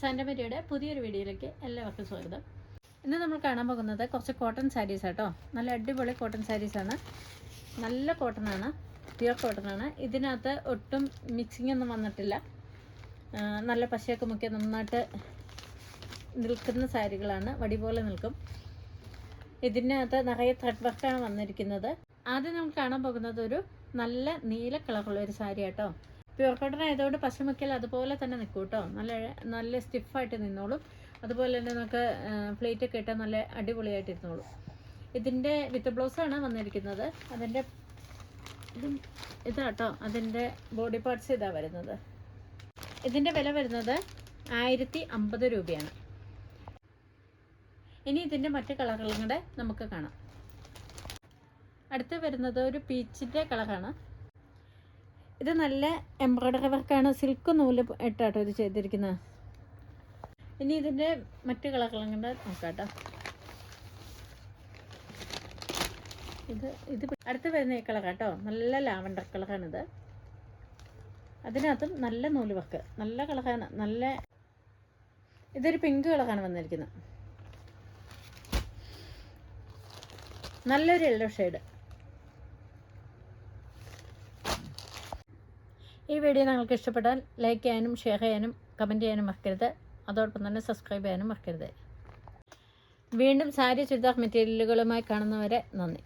സാന്റമരിയുടെ പുതിയൊരു വീഡിയോയിലേക്ക് എല്ലാവർക്കും സ്വാഗതം. ഇന്ന് നമ്മൾ കാണാൻ പോകുന്നത് കുറച്ച് കോട്ടൺ സാരീസ് ആട്ടോ നല്ല അടിപൊളി കോട്ടൺ സാരീസാണ് നല്ല കോട്ടണാണ് കോട്ടൺ ആണ്. ഇതിനകത്ത് ഒട്ടും മിക്സിംഗ് ഒന്നും വന്നിട്ടില്ല. നല്ല പശയൊക്കെ മുക്കി നന്നായിട്ട് നിൽക്കുന്ന സാരികളാണ്. വടി പോലെ നിൽക്കും. ഇതിനകത്ത് നിറയെ ത്രെഡ് വർക്കാണ് വന്നിരിക്കുന്നത്. ആദ്യം നമ്മൾ കാണാൻ പോകുന്നത് ഒരു നല്ല നീല കളറുള്ള ഒരു സാരി കേട്ടോ പ്യുവർ കോട്ടൺ ആയതുകൊണ്ട് പശമുക്കൽ അതുപോലെ തന്നെ നിൽക്കും കേട്ടോ. നല്ല നല്ല സ്റ്റിഫായിട്ട് നിന്നോളും. അതുപോലെ തന്നെ നമുക്ക് പ്ലേറ്റ് ഒക്കെ ഇട്ടാൽ നല്ല അടിപൊളിയായിട്ട് ഇരുന്നോളും. ഇതിന്റെ വിത്ത് ബ്ലൗസാണ് വന്നിരിക്കുന്നത്. അതിന്റെ ഇത് ഇതാട്ടോ. അതിന്റെ ബോഡി പാർട്സ് ഇതാ വരുന്നത്. ഇതിന്റെ വില വരുന്നത് ആയിരത്തി അമ്പത് രൂപയാണ്. ഇനി ഇതിന്റെ മറ്റ് കളറുകളും കൂടെ നമുക്ക് കാണാം. അടുത്ത് വരുന്നത് ഒരു പീച്ചിന്റെ കളറാണ്. ഇത് നല്ല എംബ്രോയ്ഡറി വർക്കാണ്. സിൽക്ക് നൂൽ ഇട്ടാട്ടോ ഇത് ചെയ്തിരിക്കുന്നത് ഇനി ഇതിന്റെ മറ്റു കളറുകളും കണ്ട് നോക്കാം ഇത് ഇത് അടുത്ത് വരുന്ന ഈ കളർ കേട്ടോ നല്ല ലാവണ്ടർ കളറാണിത്. അതിനകത്തും നല്ല നൂൽ വർക്ക് നല്ല കളറാണ്. നല്ല ഇതൊരു പിങ്ക് കളറാണ് വന്നിരിക്കുന്നത് നല്ലൊരു യെല്ലോ ഷെയ്ഡ് ഈ വീഡിയോ നിങ്ങൾക്ക് ഇഷ്ടപ്പെട്ടാൽ ലൈക്ക് ചെയ്യാനും ഷെയർ ചെയ്യാനും കമന്റ് ചെയ്യാനും മറക്കരുത്. അതോടൊപ്പം തന്നെ സബ്സ്ക്രൈബ് ചെയ്യാനും മറക്കരുത്. വീണ്ടും സാരി ചുരിദാർ മെറ്റീരിയലുകളുമായി കാണുന്നവരെ നന്ദി.